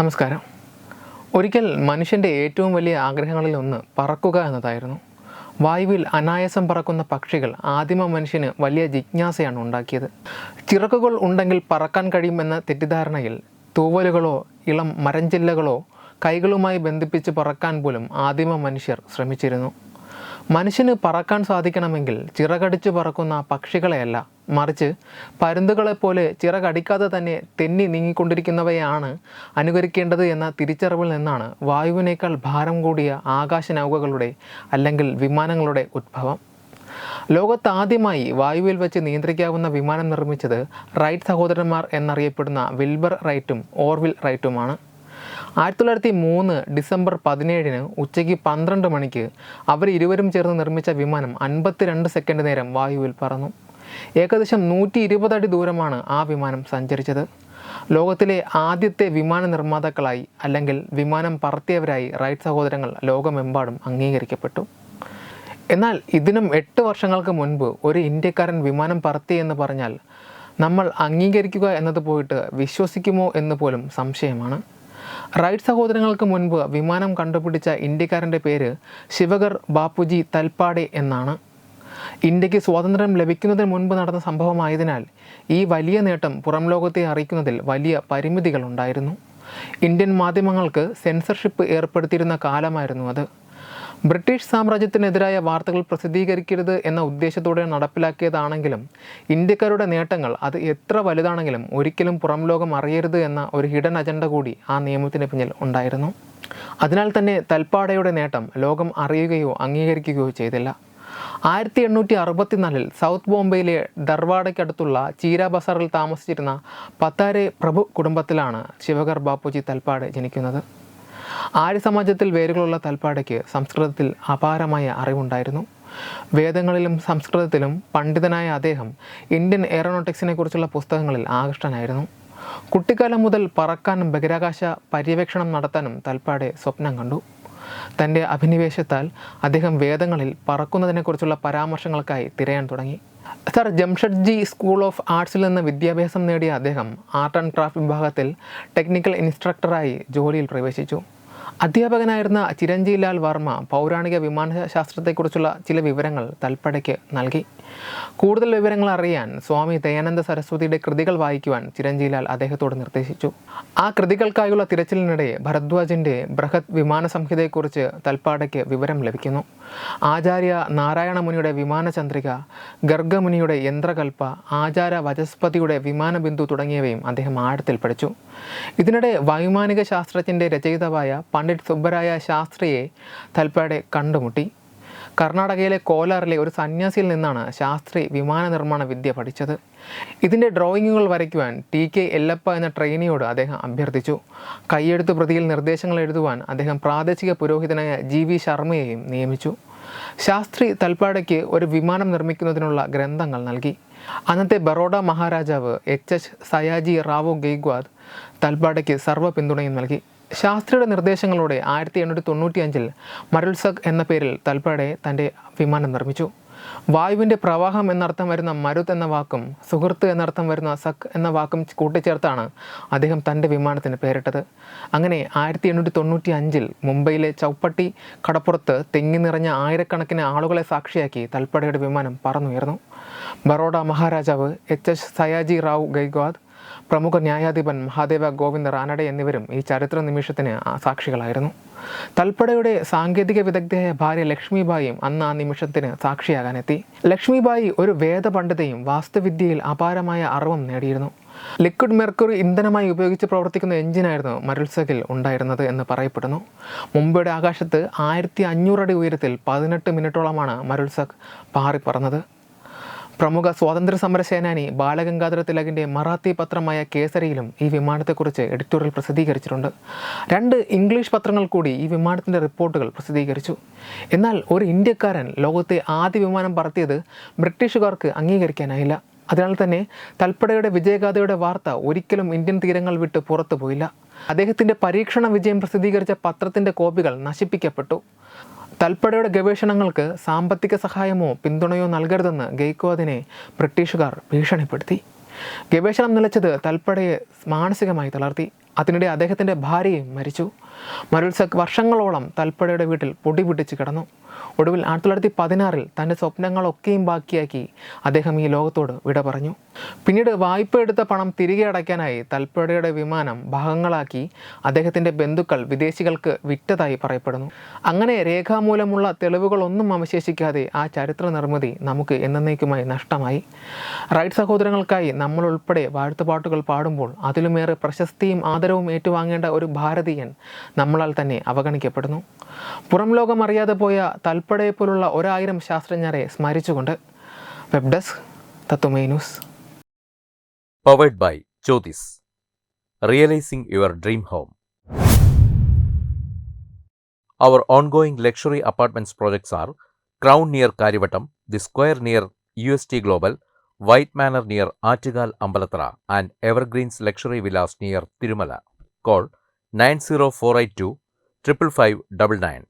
നമസ്കാരം. ഒരിക്കൽ മനുഷ്യന്റെ ഏറ്റവും വലിയ ആഗ്രഹങ്ങളിൽ ഒന്ന് പറക്കുക എന്നതായിരുന്നു. വായുവിൽ അനായാസം പറക്കുന്ന പക്ഷികൾ ആദിമ മനുഷ്യന് വലിയ ജിജ്ഞാസയാണ് ഉണ്ടാക്കിയത്. ചിറക്കുകൾ ഉണ്ടെങ്കിൽ പറക്കാൻ കഴിയുമെന്ന തെറ്റിദ്ധാരണയിൽ തൂവലുകളോ ഇളം മരഞ്ചില്ലകളോ കൈകളുമായി ബന്ധിപ്പിച്ച് പറക്കാൻ പോലും ആദിമ മനുഷ്യർ ശ്രമിച്ചിരുന്നു. മനുഷ്യന് പറക്കാൻ സാധിക്കണമെങ്കിൽ ചിറകടിച്ച് പറക്കുന്ന പക്ഷികളെയല്ല. മറിച്ച് പരുന്തുകളെപ്പോലെ ചിറകടിക്കാതെ തന്നെ തെന്നി നീങ്ങിക്കൊണ്ടിരിക്കുന്നവയാണ് അനുകരിക്കേണ്ടത് എന്ന തിരിച്ചറിവിൽ നിന്നാണ് വായുവിനേക്കാൾ ഭാരം കൂടിയ ആകാശനൗകകളുടെ അല്ലെങ്കിൽ വിമാനങ്ങളുടെ ഉത്ഭവം. ലോകത്താദ്യമായി വായുവിൽ വെച്ച് നിയന്ത്രിക്കാവുന്ന വിമാനം നിർമ്മിച്ചത് റൈറ്റ് സഹോദരന്മാർ എന്നറിയപ്പെടുന്ന വിൽബർ റൈറ്റും ഓർവിൽ റൈറ്റുമാണ്. ആയിരത്തി തൊള്ളായിരത്തി മൂന്ന് ഡിസംബർ പതിനേഴിന് ഉച്ചയ്ക്ക് പന്ത്രണ്ട് മണിക്ക് അവർ ഇരുവരും ചേർന്ന് നിർമ്മിച്ച വിമാനം അൻപത്തിരണ്ട് സെക്കൻഡ് നേരം വായുവിൽ പറന്നു. ഏകദേശം നൂറ്റി ഇരുപതടി ദൂരമാണ് ആ വിമാനം സഞ്ചരിച്ചത്. ലോകത്തിലെ ആദ്യത്തെ വിമാന നിർമ്മാതാക്കളായി അല്ലെങ്കിൽ വിമാനം പറത്തിയവരായി റൈറ്റ് സഹോദരങ്ങൾ ലോകമെമ്പാടും അംഗീകരിക്കപ്പെട്ടു. എന്നാൽ ഇതിനും എട്ട് വർഷങ്ങൾക്ക് മുൻപ് ഒരു ഇന്ത്യക്കാരൻ വിമാനം പറത്തി എന്ന് പറഞ്ഞാൽ നമ്മൾ അംഗീകരിക്കുക എന്നത് പോയിട്ട് വിശ്വസിക്കുമോ എന്ന് പോലും സംശയമാണ്. റൈറ്റ് സഹോദരങ്ങൾക്ക് മുൻപ് വിമാനം കണ്ടുപിടിച്ച ഇന്ത്യക്കാരന്റെ പേര് ശിവകർ ബാപ്പുജി തൽപ്പാടെ എന്നാണ്. ഇന്ത്യയ്ക്ക് സ്വാതന്ത്ര്യം ലഭിക്കുന്നതിന് മുൻപ് നടന്ന സംഭവമായതിനാൽ ഈ വലിയ നേട്ടം പുറം ലോകത്തെ അറിയിക്കുന്നതിൽ വലിയ പരിമിതികളുണ്ടായിരുന്നു. ഇന്ത്യൻ മാധ്യമങ്ങൾക്ക് സെൻസർഷിപ്പ് ഏർപ്പെടുത്തിയിരുന്ന കാലമായിരുന്നു അത്. ബ്രിട്ടീഷ് സാമ്രാജ്യത്തിനെതിരായ വാർത്തകൾ പ്രസിദ്ധീകരിക്കരുത് എന്ന ഉദ്ദേശത്തോടെ നടപ്പിലാക്കിയതാണെങ്കിലും ഇന്ത്യക്കാരുടെ നേട്ടങ്ങൾ അത് എത്ര വലുതാണെങ്കിലും ഒരിക്കലും പുറം ലോകം അറിയരുത് എന്ന ഒരു ഹിഡൻ അജണ്ട കൂടി ആ നിയമത്തിന് പിന്നിൽ ഉണ്ടായിരുന്നു. അതിനാൽ തന്നെ തൽപ്പാടയുടെ നേട്ടം ലോകം അറിയുകയോ അംഗീകരിക്കുകയോ ചെയ്തില്ല. ആയിരത്തി എണ്ണൂറ്റി അറുപത്തിനാലിൽ സൗത്ത് ബോംബെയിലെ ദർവാഡയ്ക്കടുത്തുള്ള ചീര ബസാറിൽ താമസിച്ചിരുന്ന പത്താരെ പ്രഭു കുടുംബത്തിലാണ് ശിവകർ ബാപ്പുജി തൽപ്പാട് ജനിക്കുന്നത്. ആര്യ സമാജത്തിൽ വേരുകളുള്ള തൽപ്പാടയ്ക്ക് സംസ്കൃതത്തിൽ അപാരമായ അറിവുണ്ടായിരുന്നു. വേദങ്ങളിലും സംസ്കൃതത്തിലും പണ്ഡിതനായ അദ്ദേഹം ഇന്ത്യൻ എയറോനോട്ടിക്സിനെ കുറിച്ചുള്ള പുസ്തകങ്ങളിൽ ആകൃഷ്ടനായിരുന്നു. കുട്ടിക്കാലം മുതൽ പറക്കാനും ബഹിരാകാശ പര്യവേക്ഷണം നടത്താനും തൽപ്പാടെ സ്വപ്നം കണ്ടു. തന്റെ അഭിനിവേശത്താൽ അദ്ദേഹം വേദങ്ങളിൽ പറക്കുന്നതിനെക്കുറിച്ചുള്ള പരാമർശങ്ങൾക്കായി തിരയാൻ തുടങ്ങി. സർ ജംഷഡ്ജി സ്കൂൾ ഓഫ് ആർട്സിൽ നിന്ന് വിദ്യാഭ്യാസം നേടിയ അദ്ദേഹം ആർട്ട് ആൻഡ് ക്രാഫ്റ്റ് വിഭാഗത്തിൽ ടെക്നിക്കൽ ഇൻസ്ട്രക്ടറായി ജോലിയിൽ പ്രവേശിച്ചു. അധ്യാപകനായിരുന്ന ചിരഞ്ജി ലാൽ വർമ്മ പൗരാണിക വിമാനശാസ്ത്രത്തെക്കുറിച്ചുള്ള ചില വിവരങ്ങൾ തൽപ്പടയ്ക്ക് നൽകി. കൂടുതൽ വിവരങ്ങൾ അറിയാൻ സ്വാമി ദയാനന്ദ സരസ്വതിയുടെ കൃതികൾ വായിക്കുവാൻ ചിരഞ്ജീലാൽ അദ്ദേഹത്തോട് നിർദ്ദേശിച്ചു. ആ കൃതികൾക്കായുള്ള തിരച്ചിലിനിടെ ഭരദ്വാജിന്റെ ബൃഹത് വിമാന സംഹിതയെക്കുറിച്ച് തൽപ്പാടയ്ക്ക് വിവരം ലഭിക്കുന്നു. ആചാര്യ നാരായണ മുനിയുടെ വിമാനചന്ദ്രിക ഗർഗമുനിയുടെ യന്ത്രകൽപ്പ ആചാര വചസ്പതിയുടെ വിമാനബിന്ദു തുടങ്ങിയവയും അദ്ദേഹം ആഴത്തിൽ പഠിച്ചു. ഇതിനിടെ വൈമാനിക ശാസ്ത്രജ്ഞന്റെ രചയിതാവായ പണ്ഡിറ്റ് സുബ്ബരായ ശാസ്ത്രിയെ തൽപ്പാടെ കണ്ടുമുട്ടി. കർണാടകയിലെ കോലാറിലെ ഒരു സന്യാസിയിൽ നിന്നാണ് ശാസ്ത്രി വിമാന നിർമ്മാണ വിദ്യ പഠിച്ചത്. ഇതിന്റെ ഡ്രോയിങ്ങുകൾ വരയ്ക്കുവാൻ ടി കെ എല്ലപ്പ എന്ന ട്രെയിനിയോട് അദ്ദേഹം അഭ്യർത്ഥിച്ചു. കൈയെഴുത്ത് പ്രതിയിൽ നിർദ്ദേശങ്ങൾ എഴുതുവാൻ അദ്ദേഹം പ്രാദേശിക പുരോഹിതനായ ജി വി ശർമ്മയെയും നിയമിച്ചു. ശാസ്ത്രി തൽപ്പാടയ്ക്ക് ഒരു വിമാനം നിർമ്മിക്കുന്നതിനുള്ള ഗ്രന്ഥങ്ങൾ നൽകി. അന്നത്തെ ബറോഡ മഹാരാജാവ് എച്ച് എച്ച് സയാജി റാവു ഗെയ്ഗ്വാദ് തൽപ്പാടയ്ക്ക് സർവ പിന്തുണയും നൽകി. ശാസ്ത്രിയുടെ നിർദ്ദേശങ്ങളോടെ ആയിരത്തി എണ്ണൂറ്റി തൊണ്ണൂറ്റി അഞ്ചിൽ മരുത്സഖ് എന്ന പേരിൽ തൽപ്പാടെ തന്റെ വിമാനം നിർമ്മിച്ചു. വായുവിന്റെ പ്രവാഹം എന്നർത്ഥം വരുന്ന മരുത് എന്ന വാക്കും സുഹൃത്ത് എന്നർത്ഥം വരുന്ന സക് എന്ന വാക്കും കൂട്ടിച്ചേർത്താണ് അദ്ദേഹം തന്റെ വിമാനത്തിന് പേരിട്ടത്. അങ്ങനെ ആയിരത്തി എണ്ണൂറ്റി തൊണ്ണൂറ്റി അഞ്ചിൽ മുംബൈയിലെ ചൗപ്പട്ടി കടപ്പുറത്ത് തെങ്ങി നിറഞ്ഞ ആയിരക്കണക്കിന് ആളുകളെ സാക്ഷിയാക്കി തൽപ്പടയുടെ വിമാനം പറന്നുയർന്നു. ബറോഡ മഹാരാജാവ് എച്ച് എസ് സയാജി റാവു ഗൈഗ്വാദ് പ്രമുഖ ന്യായാധിപൻ മഹാദേവ ഗോവിന്ദ് റാനഡെ എന്നിവരും ഈ ചരിത്ര നിമിഷത്തിന് സാക്ഷികളായിരുന്നു. തൽപ്പടയുടെ സാങ്കേതിക വിദഗ്ധയായ ഭാര്യ ലക്ഷ്മിബായിയും അന്ന് ആ നിമിഷത്തിന് സാക്ഷിയാകാനെത്തി. ലക്ഷ്മിബായി ഒരു വേദപണ്ഡിതയും വാസ്തുവിദ്യയിൽ അപാരമായ അറിവും നേടിയിരുന്നു. ലിക്വിഡ് മെർക്കുറി ഇന്ധനമായി ഉപയോഗിച്ച് പ്രവർത്തിക്കുന്ന എഞ്ചിനായിരുന്നു മരുത്സകിൽ ഉണ്ടായിരുന്നത് എന്ന് പറയപ്പെടുന്നു. മുംബൈയുടെ ആകാശത്ത് ആയിരത്തി അഞ്ഞൂറടി ഉയരത്തിൽ പതിനെട്ട് മിനിറ്റോളമാണ് മരുത്സക് പാറിപ്പറന്നത്. പ്രമുഖ സ്വാതന്ത്ര്യ സമര സേനാനി ബാലഗംഗാധര തിലകിന്റെ മറാത്തി പത്രമായ കേസരിയിലും ഈ വിമാനത്തെക്കുറിച്ച് എഡിറ്റോറിയൽ പ്രസിദ്ധീകരിച്ചിട്ടുണ്ട്. രണ്ട് ഇംഗ്ലീഷ് പത്രങ്ങൾ കൂടി ഈ വിമാനത്തിന്റെ റിപ്പോർട്ടുകൾ പ്രസിദ്ധീകരിച്ചു. എന്നാൽ ഒരു ഇന്ത്യക്കാരൻ ലോകത്തെ ആദ്യ വിമാനം പറത്തിയത് ബ്രിട്ടീഷുകാർക്ക് അംഗീകരിക്കാനായില്ല. അതിനാൽ തന്നെ തൽപ്പടയുടെ വിജയഗാഥയുടെ വാർത്ത ഒരിക്കലും ഇന്ത്യൻ തീരങ്ങൾ വിട്ട് പുറത്തു പോയില്ല അദ്ദേഹത്തിന്റെ പരീക്ഷണ വിജയം പ്രസിദ്ധീകരിച്ച പത്രത്തിന്റെ കോപ്പികൾ നശിപ്പിക്കപ്പെട്ടു. തൽപ്പടയുടെ ഗവേഷണങ്ങൾക്ക് സാമ്പത്തിക സഹായമോ പിന്തുണയോ നൽകരുതെന്ന് ഗെയ്ക്കോദിനെ ബ്രിട്ടീഷുകാർ ഭീഷണിപ്പെടുത്തി. ഗവേഷണം നിലച്ചത് തൽപ്പടയെ മാനസികമായി തളർത്തി. അതിനിടെ അദ്ദേഹത്തിന്റെ ഭാര്യയും മരിച്ചു. മരുത്സക് വർഷങ്ങളോളം തൽപ്പടയുടെ വീട്ടിൽ പൊടി പിടിച്ച് കിടന്നു. ഒടുവിൽ ആയിരത്തി തൊള്ളായിരത്തി പതിനാറിൽ തന്റെ സ്വപ്നങ്ങളൊക്കെയും ബാക്കിയാക്കി അദ്ദേഹം ഈ ലോകത്തോട് വിട പറഞ്ഞു. പിന്നീട് വായ്പ എടുത്ത പണം തിരികെ അടയ്ക്കാനായി തൽപ്പടയുടെ വിമാനം ഭാഗങ്ങളാക്കി അദ്ദേഹത്തിന്റെ ബന്ധുക്കൾ വിദേശികൾക്ക് വിറ്റതായി പറയപ്പെടുന്നു. അങ്ങനെ രേഖാമൂലമുള്ള തെളിവുകളൊന്നും അവശേഷിക്കാതെ ആ ചരിത്ര നിർമ്മിതി നമുക്ക് എന്നേക്കുമായി നഷ്ടമായി. റൈറ്റ് സഹോദരങ്ങൾക്കായി നമ്മൾ ഉൾപ്പെടെ വാഴ്ത്തുപാട്ടുകൾ പാടുമ്പോൾ അതിലുമേറെ പ്രശസ്തിയും ആദരവും ഏറ്റുവാങ്ങേണ്ട ഒരു ഭാരതീയൻ നമ്മളാൽ തന്നെ അവഗണിക്കപ്പെടുന്നു. പുറം ലോകം അറിയാതെ പോയ തൽപ്പടയെ പോലുള്ള ഒരായിരം ശാസ്ത്രജ്ഞരെ സ്മരിച്ചുകൊണ്ട് web desk തത്വമേ news powered by Jyotis. Realizing your dream home. Our ongoing luxury apartments projects are Crown near Karivattam, The Square near UST Global, White Manor near Attigal Ambalatra, and Evergreens Luxury Villas near Tirumala. Call 90482 55599.